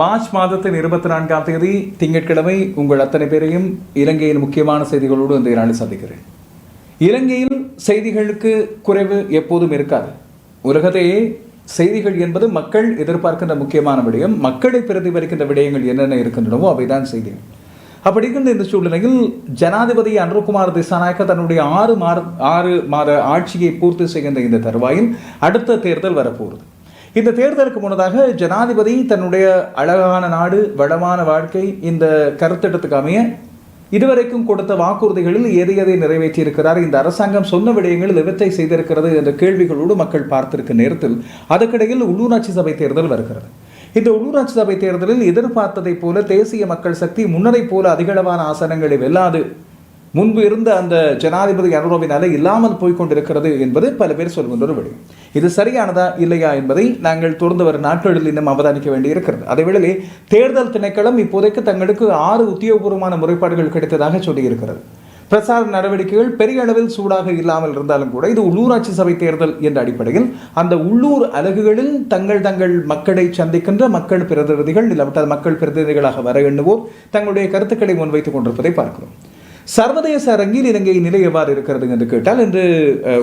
March மாதத்தின் இருபத்தி நான்காம் தேதி திங்கட்கிழமை உங்கள் அத்தனை பேரையும் இலங்கையின் முக்கியமான செய்திகளோடு இந்த நாளில் சந்திக்கிறேன். இலங்கையில் செய்திகளுக்கு குறைவு எப்போதும் இருக்காது. உலகத்தையே செய்திகள் என்பது மக்கள் எதிர்பார்க்கின்ற முக்கியமான விடயம் மக்களை பிரதிபலிக்கின்ற விடயங்கள் என்னென்ன இருக்கின்றனவோ அவைதான் செய்திகள் அப்படி இருக்கின்ற இந்த சூழ்நிலையில் ஜனாதிபதி அன்ருகுமார் திசாநாயக்க தன்னுடைய ஆறு மாத ஆறு மாத ஆட்சியை பூர்த்தி செய்கின்ற இந்த தருவாயில் அடுத்த தேர்தல் வரப்போகிறது. இந்த தேர்தலுக்கு முன்னதாக ஜனாதிபதி தன்னுடைய அழகான நாடு வளமான வாழ்க்கை இந்த கருத்திட்டத்துக்கு அமைய இதுவரைக்கும் கொடுத்த வாக்குறுதிகளில் எதை எதை நிறைவேற்றியிருக்கிறார் இந்த அரசாங்கம் சொன்ன விடயங்கள் எவற்றை செய்திருக்கிறது என்ற கேள்விகளோடு மக்கள் பார்த்திருக்க நேரத்தில் அதுக்கிடையில் உள்ளூராட்சி சபை தேர்தல் வருகிறது. இந்த உள்ளூராட்சி சபை தேர்தலில் எதிர்பார்த்ததைப் போல தேசிய மக்கள் சக்தி முன்னரைப் போல அதிகளவான ஆசனங்களை வெல்லாது முன்பு இருந்த அந்த ஜனாதிபதி அனுரவின் அலை இல்லாமல் போய் கொண்டிருக்கிறது என்பது பல பேர் சொல்கின்ற ஒரு விடயம். இது சரியானதா இல்லையா என்பதை நாங்கள் தொடர்ந்து வரும் நாட்களில் இன்னும் அவதானிக்க வேண்டியிருக்கிறது. அதேவேளை தேர்தல் திணைக்களம் இப்போதைக்கு தங்களுக்கு ஆறு உத்தியோகபூர்வமான முறைப்பாடுகள் கிடைத்ததாக சொல்லியிருக்கிறது. பிரசார நடவடிக்கைகள் பெரிய அளவில் சூடாக இல்லாமல் இருந்தாலும் கூட இது உள்ளூராட்சி சபை தேர்தல் என்ற அடிப்படையில் அந்த உள்ளூர் அலகுகளில் தங்கள் தங்கள் மக்களை சந்திக்கின்ற மக்கள் பிரதிநிதிகள் இல்லாவிட்டால் மக்கள் பிரதிநிதிகளாக வர எண்ணுவோர் தங்களுடைய கருத்துக்களை முன்வைத்துக் கொண்டிருப்பதை பார்க்கிறோம். சர்வதேச அரங்கில் இலங்கையின் நிலை எவ்வாறு இருக்கிறது என்று கேட்டால் இன்று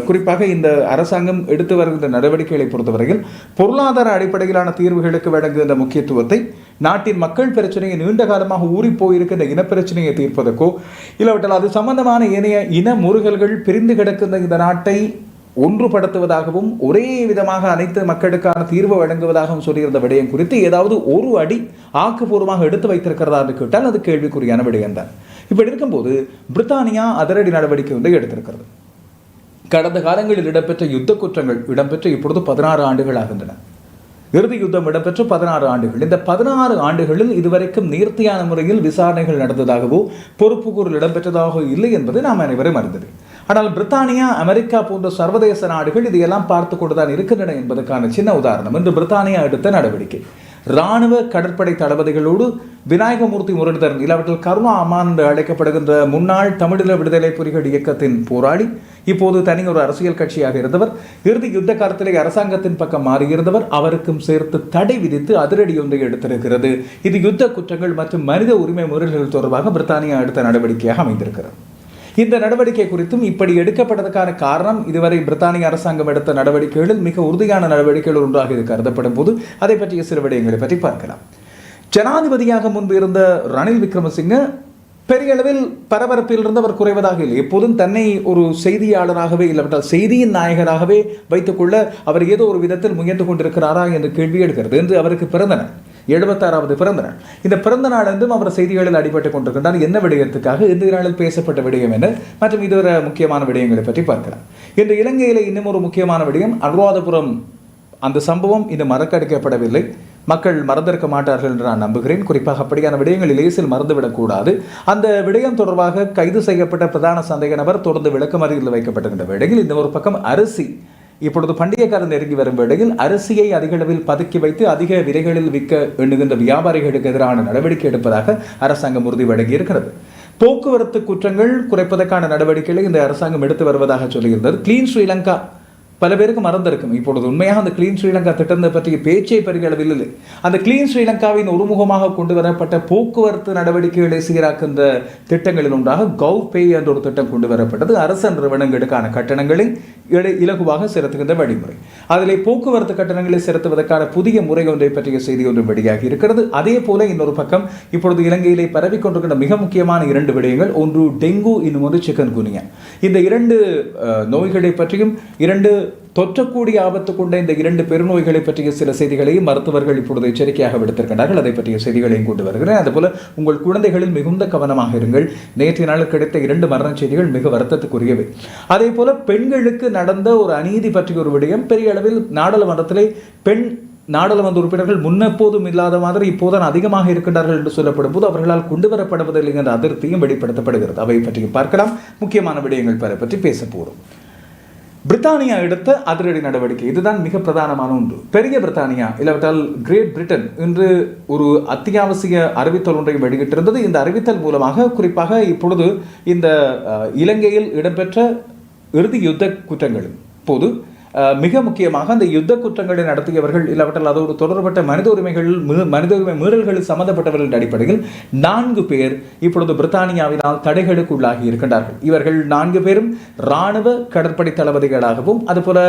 குறிப்பாக இந்த அரசாங்கம் எடுத்து வருகின்ற நடவடிக்கைகளை பொறுத்தவரையில் பொருளாதார அடிப்படையிலான தீர்வுகளுக்கு வழங்குகின்ற முக்கியத்துவத்தை நாட்டின் மக்கள் பிரச்சனையை நீண்ட காலமாக ஊறி போயிருக்கின்ற இனப்பிரச்சனையை தீர்ப்பதற்கோ இல்லாவிட்டால் அது சம்பந்தமான இணைய இன முருகல்கள் பிரிந்து கிடக்கின்ற இந்த நாட்டை ஒன்றுபடுத்துவதாகவும் ஒரே விதமாக அனைத்து மக்களுக்கான தீர்வு வழங்குவதாகவும் சொல்லியிருந்த விடயம் குறித்து ஏதாவது ஒரு அடி ஆக்கப்பூர்வமாக எடுத்து வைத்திருக்கிறதா என்று கேட்டால் அது கேள்விக்குறியான விடயம்தான். இப்படி இருக்கும்போது பிரித்தானியா அதிரடி நடவடிக்கை வந்து எடுத்திருக்கிறது. கடந்த காலங்களில் இடம்பெற்ற யுத்த குற்றங்கள் இடம்பெற்று இப்பொழுது பதினாறு ஆண்டுகள் ஆகின்றன. இறுதி யுத்தம் இடம்பெற்று பதினாறு ஆண்டுகள். இந்த பதினாறு ஆண்டுகளில் இதுவரைக்கும் நேர்த்தியான முறையில் விசாரணைகள் நடந்ததாகவோ பொறுப்புக்கூறல் இடம்பெற்றதாகவோ இல்லை என்பது நாம் அனைவரும் அறிந்தது. ஆனால் பிரித்தானியா அமெரிக்கா போன்ற சர்வதேச நாடுகள் இதையெல்லாம் பார்த்து கொண்டுதான் இருக்கின்றன என்பதற்கான சின்ன உதாரணம். என்று பிரித்தானியா எடுத்த நடவடிக்கை. இராணுவ கடற்படை தளபதிகளோடு விநாயகமூர்த்தி முரளிதரன் இல்லாவற்றில் கருணா அம்மான் என்று அழைக்கப்படுகின்ற முன்னாள் தமிழீழ விடுதலை புலிகள் இயக்கத்தின் போராளி இப்போது தனி ஒரு அரசியல் கட்சியாக இருந்தவர் இறுதி யுத்த காலத்திலே அரசாங்கத்தின் பக்கம் மாறியிருந்தவர் அவருக்கும் சேர்த்து தடை விதித்து அதிரடி ஒன்றை எடுத்திருக்கிறது. இது யுத்த குற்றங்கள் மற்றும் மனித உரிமை முறைகள் தொடர்பாக பிரித்தானியா எடுத்த நடவடிக்கையாக அமைந்திருக்கிறது. இந்த நடவடிக்கை குறித்தும் இப்படி எடுக்கப்பட்டதற்கான காரணம் இதுவரை பிரித்தானிய அரசாங்கம் எடுத்த நடவடிக்கைகளில் மிக உறுதியான நடவடிக்கைகள் ஒன்றாக இது கருதப்படும் போது அதை பற்றிய சில விடயங்களை பற்றி பார்க்கலாம். ஜனாதிபதியாக முன்பு இருந்த ரணில் விக்ரமசிங்க பெரிய அளவில் பரபரப்பில் இருந்து அவர் குறைவதாக இல்லை. எப்போதும் தன்னை ஒரு செய்தியாளராகவே இல்லாவிட்டால் செய்தியின் நாயகராகவே வைத்துக்கொள்ள அவர் ஏதோ ஒரு விதத்தில் முயன்று கொண்டிருக்கிறாரா என்று கேள்வி எடுக்கிறது என்று அவருக்கு பிறந்தனர் எழுபத்தாறாவது பிறந்த நாள் இந்த பிறந்த நாள் அவர் செய்திகளில் அடிபட்டுக் கொண்டிருக்கின்றார். என்ன விடயத்துக்காக? இந்த நாளில் பேசப்பட்ட விடயம் என்ன? மற்றும் இதுவரை முக்கியமான விடயங்களை பற்றி பார்க்கலாம். இன்று இலங்கையில் இன்னும் ஒரு முக்கியமான விடயம் அனுராதபுரம். அந்த சம்பவம் இன்னும் மறக்கடிக்கப்படவில்லை. மக்கள் மறந்திருக்க மாட்டார்கள் என்று நான் நம்புகிறேன். குறிப்பாக அப்படியான விடயங்கள் லேசில் மறந்துவிடக்கூடாது. அந்த விடயம் தொடர்பாக கைது செய்யப்பட்ட பிரதான சந்தேக நபர் தொடர்ந்து விளக்கமறியில் வைக்கப்பட்டிருக்கின்ற வேளையில் இந்த ஒரு பக்கம் அரிசி இப்பொழுது பண்டிகை காலம் நெருங்கி வரும் வேளையில் அரிசியை அதிக அளவில் பதுக்கி வைத்து அதிக விலைகளில் விற்க எண்ணுகின்ற வியாபாரிகளுக்கு எதிரான நடவடிக்கை எடுப்பதாக அரசாங்கம் உறுதி வழங்கியிருக்கிறது. போக்குவரத்து குற்றங்கள் குறைப்பதற்கான நடவடிக்கைகளை இந்த அரசாங்கம் எடுத்து வருவதாக சொல்லியிருந்தது. கிளீன் ஸ்ரீலங்கா பல பேருக்கு மறந்திருக்கும். இப்பொழுது உண்மையாக அந்த கிளீன் ஸ்ரீலங்கா திட்டத்தை பற்றிய பேச்சே பெருகளவில் இல்லை அந்த கிளீன் ஸ்ரீலங்காவின் ஒருமுகமாக கொண்டு வரப்பட்ட போக்குவரத்து நடவடிக்கைகளை சீராக்கின்ற திட்டங்களில் ஒன்றாக கவ் பே என்ற ஒரு திட்டம் கொண்டு வரப்பட்டது. அரசு நிறுவனங்களுக்கான கட்டணங்களை இல- இலகுவாக செலுத்துகின்ற வழிமுறை. அதில் போக்குவரத்து கட்டணங்களை செலுத்துவதற்கான புதிய முறை ஒன்றை பற்றிய செய்தி ஒன்று வெளியாகி இருக்கிறது. அதே போல இன்னொரு பக்கம் இப்பொழுது இலங்கையிலே பரவி கொண்டிருக்கின்ற மிக முக்கியமான இரண்டு விடயங்கள். ஒன்று டெங்கு இன்னும் ஒன்று சிக்கன் குனியா இந்த இரண்டு நோய்களை பற்றியும் இரண்டு தொற்றக்கூடிய ஆபத்து கொண்ட இந்த இரண்டு பெருநோய்களை பற்றிய சில செய்திகளையும் மருத்துவர்கள் இப்பொழுது எச்சரிக்கையாக விடுத்திருக்கிறார்கள் அதை பற்றிய செய்திகளையும் கொண்டு வருகிறேன். அதுபோல உங்கள் குழந்தைகளில் மிகுந்த கவனமாக இருங்கள். நேற்றைய நாள் கிடைத்த இரண்டு மரண செய்திகள் மிக வருத்தத்துக்குரியவை. அதே போல பெண்களுக்கு நடந்த ஒரு அநீதி பற்றிய ஒரு விடயம் பெரிய அளவில் நாடாளுமன்றத்திலே பெண் நாடாளுமன்ற உறுப்பினர்கள் முன்னெப்போதும் இல்லாத மாதிரி இப்போதான் அதிகமாக இருக்கின்றார்கள் என்று சொல்லப்படும் போது அவர்களால் கொண்டு வரப்படுவதில்லை என்ற அதிருப்தியும் வெளிப்படுத்தப்படுகிறது. அவை பற்றியும் பார்க்கலாம். முக்கியமான விடயங்கள் பல பற்றி பேச போகிறோம் பிரித்தானியா எடுத்த அதிரடி நடவடிக்கை. இதுதான் மிக பிரதானமான ஒன்று. பெரிய பிரித்தானியா இல்லாவிட்டால் கிரேட் பிரிட்டன் என்று ஒரு அத்தியாவசிய அறிவித்தல் ஒன்றை வெளியிட்டிருந்தது. இந்த அறிவித்தல் மூலமாக குறிப்பாக இப்பொழுது இந்த இலங்கையில் இடம்பெற்ற இறுதி யுத்த குற்றங்கள் போது மிக முக்கியமாக அந்த யுத்த குற்றங்களை நடத்தியவர்கள் இல்லாவற்றால் அதோடு தொடர்பட்ட மனித உரிமைகள் மனித உரிமை மீறல்கள் சம்பந்தப்பட்டவர்கள் அடிப்படையில் நான்கு பேர் இப்பொழுது பிரித்தானியாவினால் தடைகளுக்கு உள்ளாகி இருக்கின்றார்கள். இவர்கள் நான்கு பேரும் இராணுவ கடற்படை தளபதிகளாகவும் அதுபோல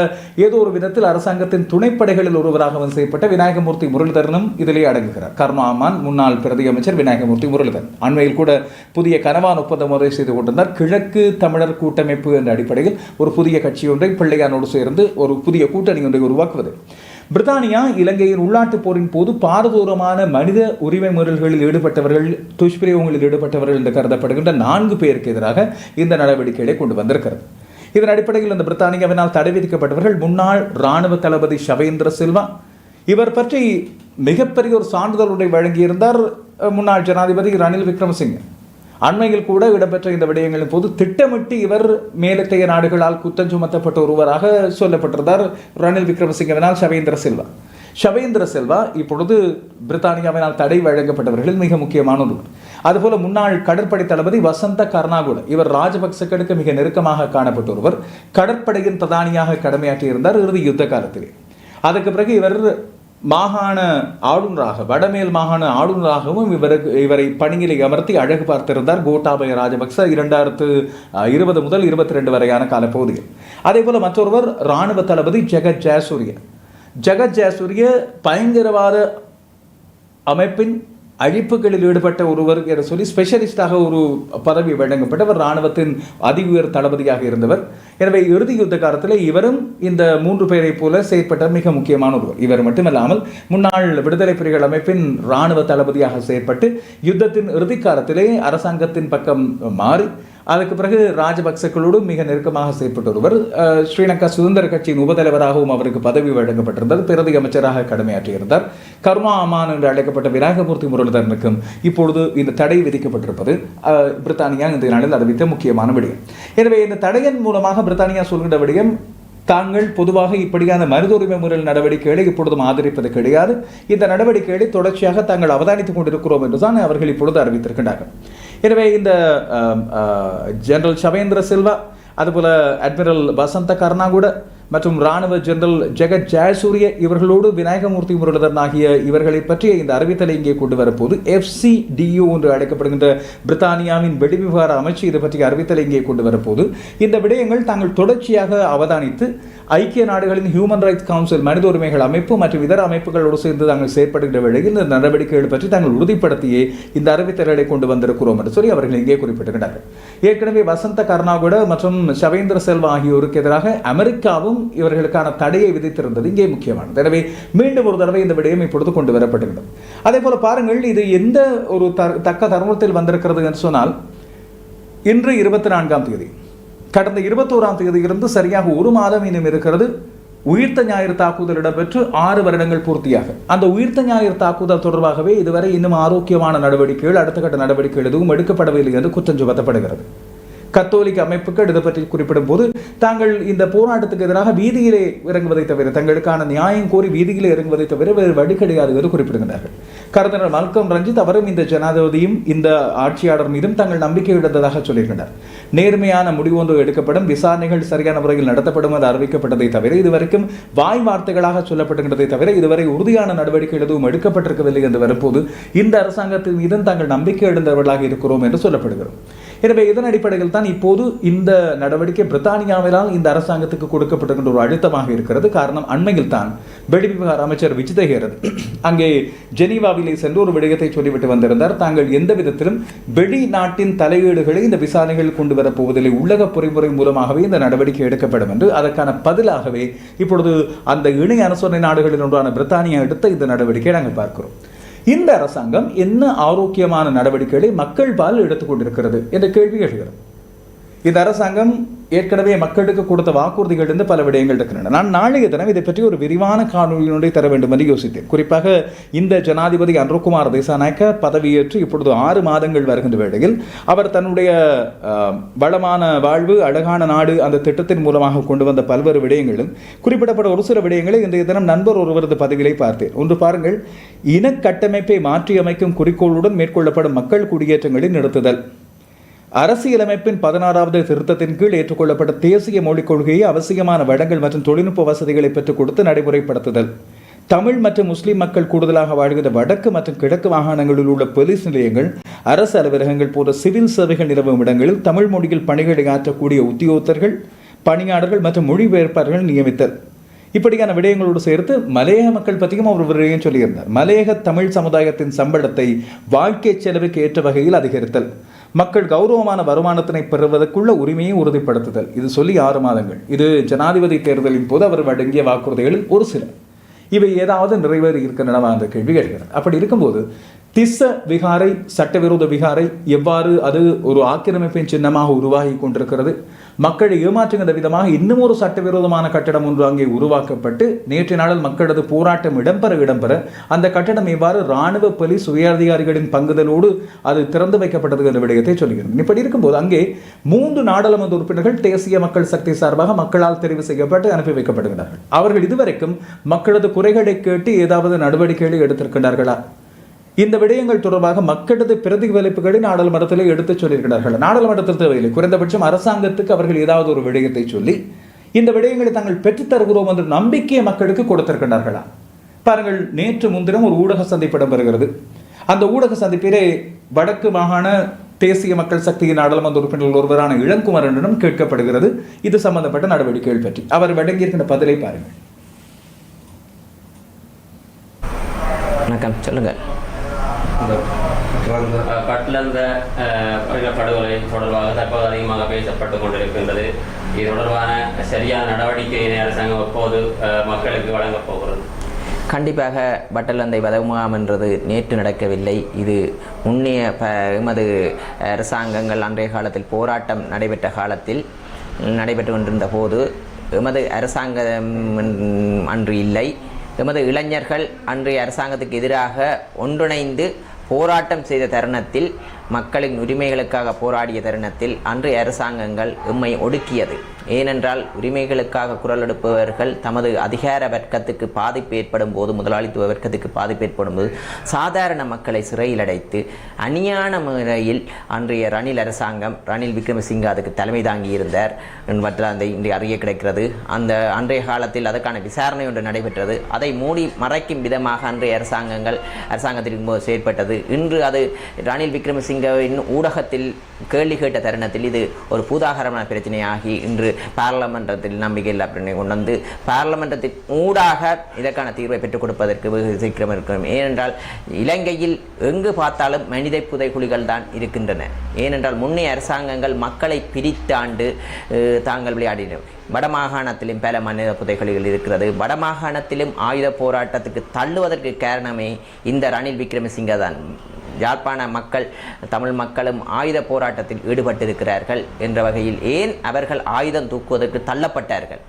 ஏதோ ஒரு விதத்தில் அரசாங்கத்தின் துணைப்படைகளில் ஒருவராகவும் செய்யப்பட்ட விநாயகமூர்த்தி முரளிதரனும் இதிலே அடங்குகிறார். கர்மாமான் முன்னாள் பிரதி அமைச்சர் விநாயகமூர்த்தி முரளிதரன். அண்மையில் கூட புதிய கனவான் ஒப்பந்த முறை செய்து கொண்டிருந்தார். கிழக்கு தமிழர் கூட்டமைப்பு என்ற அடிப்படையில் ஒரு புதிய கட்சி ஒன்றை பிள்ளையானோடு சேர்ந்து ஒரு புதிய கூட்டணி ஒன்றை உருவாக்குவது. பிரித்தானியா இலங்கையின் உள்நாட்டுப் போரின் போது பாரதூரமான மனித உரிமை மீறல்களில் ஈடுபட்டவர்கள் துஷ்பிரயோகங்களில் ஈடுபட்டவர்கள் என்று கருதப்படுகின்ற நான்கு பேருக்கு எதிராக இந்த நடவடிக்கைகளை கொண்டு வந்திருக்கிறது. இதன் அடிப்படையில் இந்த பிரித்தானியாவினால் தடை விதிக்கப்பட்டவர்கள் முன்னாள் இராணுவ தளபதி ஷவேந்திர சில்வா. இவர் பற்றி மிகப்பெரிய ஒரு சான்றிதழ் ஒன்றை வழங்கியிருந்தார் முன்னாள் ஜனாதிபதி ரணில் விக்ரமசிங்கே. அண்மையில் கூட இடம்பெற்ற இந்த விடயங்களின் போது திட்டமிட்டு இவர் மேலத்தைய நாடுகளால் குற்றம் சுமத்தப்பட்ட ஒருவராக சொல்லப்பட்டிருந்தார் ரணில் விக்ரமசிங்கவினால் சவேந்திர செல்வா. ஷவேந்திர செல்வா இப்பொழுது பிரித்தானியாவினால் தடை வழங்கப்பட்டவர்களில் மிக முக்கியமான ஒருவர் அதுபோல முன்னாள் கடற்படை தளபதி வசந்த கர்ணாகுல இவர் ராஜபக்சக்களுக்கு மிக நெருக்கமாக காணப்பட்ட ஒருவர் கடற்படையின் பிரதானியாக கடமையாற்றியிருந்தார் இறுதி யுத்த காலத்திலே. அதற்கு பிறகு இவர் மாகாண ஆளுநராக வடமேல் மாகாண ஆளுநராகவும் இவருக்கு இவரை பணியிலை அமர்த்தி அழகு பார்த்திருந்தார் கோட்டாபய ராஜபக்ச இரண்டாயிரத்து இருபது முதல் இருபத்தி ரெண்டு வரையான காலப்பகுதியில். அதே போல மற்றொருவர் இராணுவ தளபதி ஜெகத் ஜெயசூரிய. ஜெகத் ஜெயசூரிய பயங்கரவாத அமைப்பின் அழிப்புகளில் ஈடுபட்ட ஒருவர் என சொல்லி ஸ்பெஷலிஸ்டாக ஒரு பதவி வழங்கப்பட்டவர் இராணுவத்தின் அதி உயர் தளபதியாக இருந்தவர். எனவே இறுதி யுத்த காலத்தில் இவரும் இந்த மூன்று பேரைப் போல செயற்பட்ட மிக முக்கியமான ஒருவர். இவர் மட்டுமல்லாமல் முன்னாள் விடுதலை புலிகள் அமைப்பின் இராணுவ தளபதியாக செயற்பட்டு யுத்தத்தின் இறுதி காலத்திலே அரசாங்கத்தின் பக்கம் மாறி அதுக்கு பிறகு ராஜபக்சக்களோடு மிக நெருக்கமாக செயற்பட்ட ஒருவர் ஸ்ரீலங்கா சுதந்திர கட்சியின் உபதலைவராகவும் அவருக்கு பதவி வழங்கப்பட்டிருந்தது. பிரதி அமைச்சராக கடமையாற்றியிருந்தார். கர்மா அமான் என்று அழைக்கப்பட்ட விநாயகமூர்த்தி முரளிதரனுக்கும் இப்பொழுது இந்த தடை விதிக்கப்பட்டிருப்பது பிரித்தானியா இந்த நாளில் அறிவித்த முக்கியமான விடயம். எனவே இந்த தடையின் மூலமாக பிரித்தானியா சொல்கின்ற விடயம் தாங்கள் பொதுவாக இப்படியான மனித உரிமை முறையில் நடவடிக்கைகளை இப்பொழுதும் ஆதரிப்பது கிடையாது. இந்த நடவடிக்கைகளை தொடர்ச்சியாக தாங்கள் அவதானித்துக் கொண்டிருக்கிறோம் என்றுதான் அவர்கள் இப்பொழுது அறிவித்திருக்கின்றார்கள். எனவே இந்த ஜெனரல் சவேந்திர சில்வா அதுபோல அட்மிரல் வசந்த கர்ணா கூட மற்றும் ராணுவ ஜெனரல் ஜெகத் ஜெயசூரிய இவர்களோடு விநாயகமூர்த்தி முரளிதரன் ஆகிய இவர்களை பற்றிய இந்த அறிவித்தலை இங்கே கொண்டு வரப்போது. எஃப்சிடியு என்று அழைக்கப்படுகின்ற பிரித்தானியாவின் வெடிவிவகார அமைச்சு இது பற்றிய அறிவித்தலை இங்கே கொண்டு வரப்போது. இந்த விடயங்கள் தாங்கள் தொடர்ச்சியாக அவதானித்து ஐக்கிய நாடுகளின் ஹியூமன் ரைட்ஸ் கவுன்சில் மனித உரிமைகள் அமைப்பு மற்றும் இதர அமைப்புகளோடு சேர்ந்து தாங்கள் செயற்படுகின்ற வேளையில் இந்த நடவடிக்கைகள் பற்றி தாங்கள் உறுதிப்படுத்தியே இந்த அறிவித்தல்களை கொண்டு வந்திருக்கிறோம் என்று சொல்லி அவர்கள் இங்கே குறிப்பிட்டிருக்கிறார்கள். ஏற்கனவே வசந்த கர்ணாகுட மற்றும் ஷவேந்திர செல்வா ஆகியோருக்கு எதிராக அமெரிக்காவும் இவர்களுக்கான தடையை விதித்திருந்தது. இங்கே முக்கியமானது. எனவே மீண்டும் ஒரு தடவை இந்த விடயம் இப்பொழுது கொண்டு வரப்பட்டிருக்கிறது. அதே போல பாருங்கள் இது எந்த ஒரு தக்க தருணத்தில் வந்திருக்கிறது என்று சொன்னால் இன்று இருபத்தி நான்காம் தேதி. கடந்த இருபத்தோராம் தேதியிலிருந்து சரியாக ஒரு மாதம் இன்னும் இருக்கிறது. உயிர்த்த ஞாயிறு தாக்குதல் இடம்பெற்று ஆறு வருடங்கள் பூர்த்தியாக. அந்த உயிர்த்த ஞாயிறு தாக்குதல் தொடர்பாகவே இதுவரை இன்னும் ஆரோக்கியமான நடவடிக்கைகள் அடுத்த கட்ட நடவடிக்கைகள் எதுவும் எடுக்கப்படவில்லை என்று குற்றம் சுமத்தப்படுகிறது. கத்தோலிக்க அமைப்புகள் இதை பற்றி குறிப்பிடும் போது தாங்கள் இந்த போராட்டத்துக்கு எதிராக வீதியிலே இறங்குவதை தவிர தங்களுக்கான நியாயம் கோரி வீதியிலே இறங்குவதை தவிர வேறு வழி கிடையாது என்று குறிப்பிடுகின்றார்கள். கருத்தனர் மல்கம் ரஞ்சித் அவரும் இந்த ஜனாதிபதியும் இந்த ஆட்சியாளர் மீதும் தங்கள் நம்பிக்கை இழந்ததாக சொல்லியிருக்கின்றனர் நேர்மையான முடிவு ஒன்று எடுக்கப்படும் விசாரணைகள் சரியான முறையில் நடத்தப்படும் என்று அறிவிக்கப்பட்டதை தவிர இதுவரைக்கும் வாய் வார்த்தைகளாக சொல்லப்படுகின்றதை தவிர இதுவரை உறுதியான நடவடிக்கை எதுவும் எடுக்கப்பட்டிருக்கவில்லை என்று வரும்போது இந்த அரசாங்கத்தின் மீதும் தாங்கள் நம்பிக்கை இழந்தவர்களாக இருக்கிறோம் என்று சொல்லப்படுகிறோம். எனவே இதன் அடிப்படையில் தான் இப்போது இந்த நடவடிக்கை பிரித்தானியாவினால் இந்த அரசாங்கத்துக்கு கொடுக்கப்பட்டிருக்கின்ற ஒரு அழுத்தமாக இருக்கிறது. காரணம் அண்மையில் தான் வெடிவிவகார அமைச்சர் விஜிதகேரத் அங்கே ஜெனீவாவிலே சென்று ஒரு விடயத்தை சொல்லிவிட்டு வந்திருந்தார். தாங்கள் எந்த விதத்திலும் வெளிநாட்டின் தலையீடுகளை இந்த விசாரணைகள் கொண்டு வரப்போவதில்லை உலக பொறிமுறை மூலமாகவே இந்த நடவடிக்கை எடுக்கப்படும் என்று அதற்கான பதிலாகவே இப்பொழுது அந்த இணை அனுசரணை நாடுகளில் ஒன்றான பிரித்தானியா எடுத்த இந்த நடவடிக்கையை நாங்கள் பார்க்கிறோம். இந்த அரசாங்கம் என்ன ஆரோக்கியமான நடவடிக்கைகளை மக்கள் பால் எடுத்துக்கொண்டிருக்கிறது என்ற கேள்வி எழுகிறது. இந்த அரசாங்கம் ஏற்கனவே மக்களுக்கு கொடுத்த வாக்குறுதிகள் இருந்து பல விடயங்கள் இருக்கின்றன. நான் நாளைய தினம் இதை பற்றி ஒரு விரிவான காணொலியினுடைய தர வேண்டும் என்று யோசித்தேன். குறிப்பாக இந்த ஜனாதிபதி அன்ருகுமார் தேசாநாயக்க பதவியேற்று இப்பொழுது ஆறு மாதங்கள் வருகின்ற வேளையில் அவர் தன்னுடைய வளமான வாழ்வு அழகான நாடு அந்த திட்டத்தின் மூலமாக கொண்டு வந்த பல்வேறு விடயங்களும் குறிப்பிடப்பட்ட ஒரு சில விடயங்களை இன்றைய தினம் நண்பர் ஒருவரது பதவியிலே பார்த்தேன். ஒன்று பாருங்கள் இனக்கட்டமைப்பை மாற்றியமைக்கும் குறிக்கோளுடன் மேற்கொள்ளப்படும் மக்கள் குடியேற்றங்களை நிறுத்துதல். அரசியலமைப்பின் பதினாறாவது திருத்தத்தின் கீழ் ஏற்றுக்கொள்ளப்பட்ட தேசிய மொழிக் கொள்கையை அவசியமான வளங்கள் மற்றும் தொழில்நுட்ப வசதிகளை பெற்றுக் கொடுத்து நடைமுறைப்படுத்துதல். தமிழ் மற்றும் முஸ்லிம் மக்கள் கூடுதலாக வாழ்கின்ற வடக்கு மற்றும் கிழக்கு மாகாணங்களில் உள்ள போலீஸ் நிலையங்கள் அரசு அலுவலகங்கள் போன்ற சிவில் சேவைகள் நிலவும் இடங்களில் தமிழ் மொழியில் பணிகளை ஆற்றக்கூடிய உத்தியோகத்தர்கள் பணியாளர்கள் மற்றும் மொழிபெயர்ப்பாளர்கள் நியமித்தல். இப்படியான விடயங்களோடு சேர்த்து மலையக மக்கள் பற்றியும் அவர் விடயம் சொல்லியிருந்தார். மலையக தமிழ் சமுதாயத்தின் சம்பளத்தை வாழ்க்கை செலவுக்கு ஏற்ற வகையில் அதிகரித்தல். மக்கள் கௌரவமான வருமானத்தினை பெறுவதற்குள்ள உரிமையை உறுதிப்படுத்துதல். இது சொல்லி ஆறு மாதங்கள். இது ஜனாதிபதி தேர்தலின் போது அவர் வழங்கிய வாக்குறுதிகளில் ஒரு சில. இவை ஏதாவது நிறைவேறி இருக்கின்றனவா என்ற கேள்வி கேட்கிறது அப்படி இருக்கும்போது திஸ்ஸ விகாரை சட்டவிரோத விகாரை எவ்வாறு அது ஒரு ஆக்கிரமிப்பின் சின்னமாக உருவாகி கொண்டிருக்கிறது? மக்களை ஏமாற்றுகின்ற விதமாக இன்னும் ஒரு சட்டவிரோதமான கட்டடம் ஒன்று அங்கே உருவாக்கப்பட்டு நேற்று நாளில் மக்களது போராட்டம் இடம்பெற இடம்பெற அந்த கட்டடம் இவ்வாறு இராணுவ போலீஸ் உயரதிகாரிகளின் பங்குதலோடு அது திறந்து வைக்கப்பட்டது என்ற விடயத்தை சொல்கிறேன் இப்படி இருக்கும்போது அங்கே மூன்று நாடாளுமன்ற உறுப்பினர்கள் தேசிய மக்கள் சக்தி சார்பாக மக்களால் தெரிவு செய்யப்பட்டு அனுப்பி வைக்கப்படுகிறார்கள். அவர்கள் இதுவரைக்கும் மக்களது குறைகளை கேட்டு ஏதாவது நடவடிக்கைகளை எடுத்திருக்கின்றார்களா? இந்த விடயங்கள் தொடர்பாக மக்களது பிரதிபலிப்புகளை நாடாளுமன்றத்தில் எடுத்துச் சொல்லியிருக்கிறார்கள். நாடாளுமன்றத்தில் தேவையில்லை. குறைந்தபட்சம் அரசாங்கத்துக்கு அவர்கள் ஏதாவது ஒரு விடயத்தை சொல்லி இந்த விடயங்களை தாங்கள் பெற்றுத் தருகிறோம் என்ற நம்பிக்கையை மக்களுக்கு கொடுத்திருக்கிறார்களா பாருங்கள் நேற்று முன்தினம் ஒரு ஊடக சந்திப்பு இடம்பெறுகிறது. அந்த ஊடக சந்திப்பிலே வடக்கு மாகாண தேசிய மக்கள் சக்தியின் நாடாளுமன்ற உறுப்பினர்கள் ஒருவரான இளங்குமரனிடம் கேட்கப்படுகிறது. இது சம்பந்தப்பட்ட நடவடிக்கைகள் பற்றி. அவர் வழங்கியிருக்கின்ற பதிலை பாருங்கள். வணக்கம். சொல்லுங்கள் கட்லந்த அஹ், படுகொலை தொடர்பாக தற்போது அதிகமாக பேசப்பட்டு கொண்டிருக்கின்றது. இது தொடர்பான சரியான நடவடிக்கையினை அரசாங்கம் எப்போது மக்களுக்கு வழங்கப் போகிறது? கண்டிப்பாக பட்டலந்தை வதமுகாம் என்றது நேற்று நடக்கவில்லை. இது முன்னைய ப எமது அரசாங்கங்கள் அன்றைய காலத்தில் போராட்டம் நடைபெற்ற காலத்தில் நடைபெற்று கொண்டிருந்த போது எமது அரசாங்கம் அன்று இல்லை. எமது இளைஞர்கள் அன்றைய அரசாங்கத்துக்கு எதிராக ஒன்றிணைந்து போராட்டம் செய்த தருணத்தில் மக்களின் உரிமைகளுக்காக போராடிய தருணத்தில் அன்றைய அரசாங்கங்கள் எம்மை ஒடுக்கியது. ஏனென்றால் உரிமைகளுக்காக குரல் எடுப்பவர்கள் தமது அதிகார வர்க்கத்துக்கு பாதிப்பு ஏற்படும் போது முதலாளித்துவ வர்க்கத்துக்கு பாதிப்பு ஏற்படும் போது சாதாரண மக்களை சிறையில் அடைத்து அணியான முறையில் அன்றைய ரணில் அரசாங்கம் ரணில் விக்ரமசிங்க அதுக்கு தலைமை தாங்கி இருந்தார். அந்த இன்று அறிய கிடைக்கிறது. அந்த அன்றைய காலத்தில் அதற்கான விசாரணை ஒன்று நடைபெற்றது. அதை மூடி மறைக்கும் விதமாக அன்றைய அரசாங்கங்கள் அரசாங்கத்தின் போது செயற்பட்டது. இன்று அது ரணில் விக்ரமசிங்க விக்ரமசிங்கவின் ஊடகத்தில் கேள்வி கேட்ட தருணத்தில் இது ஒரு பூதாகரமான பிரச்சனையாகி இன்று பாராளுமன்றத்தில் நம்பிக்கையில் அப்படின்னு கொண்டு வந்து பாராளுமன்றத்தின் ஊடாக இதற்கான தீர்வை பெற்றுக் கொடுப்பதற்கு வெகு சீக்கிரம் இருக்கும் ஏனென்றால் இலங்கையில் எங்கு பார்த்தாலும் மனித புதைகுழிகள் தான் இருக்கின்றன. ஏனென்றால் முன்னைய அரசாங்கங்கள் மக்களை பிரித்தாண்டு தாங்கள் விளையாடின வடமாகாணத்திலும் பல மனித புதைகுழிகள் இருக்கிறது. வடமாகாணத்திலும் ஆயுத போராட்டத்துக்கு தள்ளுவதற்கு காரணமே இந்த ரணில் விக்ரமசிங்க தான் யாழ்ப்பாண மக்கள் தமிழ் மக்களும் ஆயுத போராட்டத்தில் ஈடுபட்டிருக்கிறார்கள் என்ற வகையில் ஏன் அவர்கள் ஆயுதம் தூக்குவதற்கு தள்ளப்பட்டார்கள்?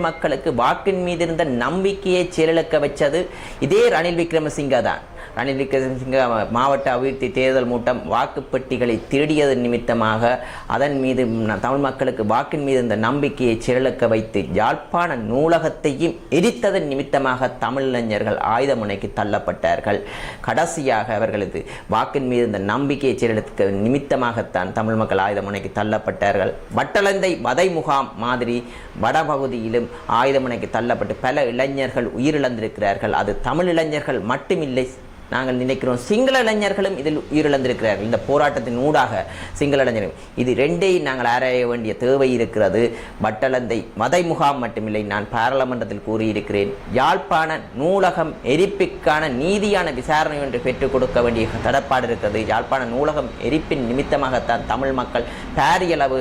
மக்களுக்கு வாக்கின் மீது இருந்த நம்பிக்கையை செயலிழக்க வச்சது இதே ரணில் விக்ரமசிங்க தான் ரணில் விக்ரமசிங்க மாவட்ட அபிவிருத்தி தேர்தல் மூட்டம் வாக்குப்பெட்டிகளை திருடியது நிமித்தமாக அதன் மீது தமிழ் மக்களுக்கு வாக்கின் மீது இந்த நம்பிக்கையை செயலிழக்க வைத்து யாழ்ப்பாண நூலகத்தையும் எரித்ததன் நிமித்தமாக தமிழ் இளைஞர்கள் ஆயுத முனைக்கு தள்ளப்பட்டார்கள். கடைசியாக அவர்களது வாக்கின் மீது இந்த நம்பிக்கையை செயலிழக்க நிமித்தமாகத்தான் தமிழ் மக்கள் ஆயுத முனைக்கு தள்ளப்பட்டார்கள். வட்டலந்தை வதை முகாம் மாதிரி வடபகுதியிலும் ஆயுதமுனைக்கு தள்ளப்பட்டு பல இளைஞர்கள் உயிரிழந்திருக்கிறார்கள். அது தமிழ் இளைஞர்கள் மட்டுமில்லை நாங்கள் நினைக்கிறோம் சிங்கள இளைஞர்களும் இதில் உயிரிழந்திருக்கிறார்கள் இந்த போராட்டத்தின் ஊடாக சிங்கள இளைஞர்கள். இது ரெண்டையும் நாங்கள் ஆராய வேண்டிய தேவை இருக்கிறது. வட்டலந்தை மதை முகாம் மட்டுமில்லை நான் பாராளுமன்றத்தில் கூறியிருக்கிறேன். யாழ்ப்பாண நூலகம் எரிப்புக்கான நீதியான விசாரணை ஒன்று பெற்றுக் கொடுக்க வேண்டிய தடப்பாடு இருக்கிறது. யாழ்ப்பாண நூலகம் எரிப்பின் நிமித்தமாகத்தான் தமிழ் மக்கள் பாரியளவு